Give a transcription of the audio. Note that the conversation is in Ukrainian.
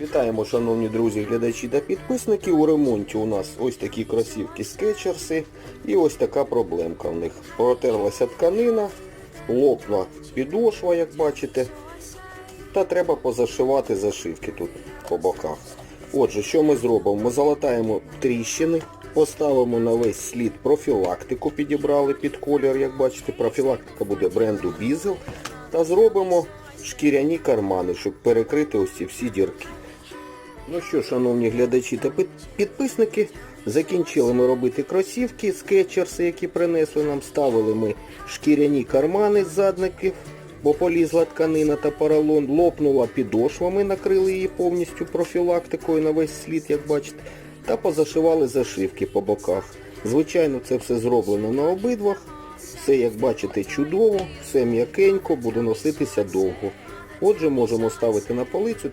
Вітаємо, шановні друзі, глядачі та підписники. У ремонті у нас ось такі кросівки скетчерси і ось така проблемка в них. Протерлася тканина, лопла підошва, як бачите. Та треба позашивати зашивки тут по боках. Отже, що ми зробимо? Ми залатаємо тріщини, поставимо на весь слід профілактику, підібрали під колір, як бачите, профілактика буде бренду Бізел. Та зробимо шкіряні кармани, щоб перекрити ось ці всі дірки. Ну що, шановні глядачі та підписники, закінчили ми робити кросівки, скетчерси, які принесли нам, ставили ми шкіряні кармани з задників, бо полізла тканина та поролон, лопнула підошва, ми накрили її повністю профілактикою на весь слід, як бачите, та позашивали зашивки по боках. Звичайно, це все зроблено на обидвах. Все, як бачите, чудово, все м'якенько, буде носитися довго. Отже, можемо ставити на полицю.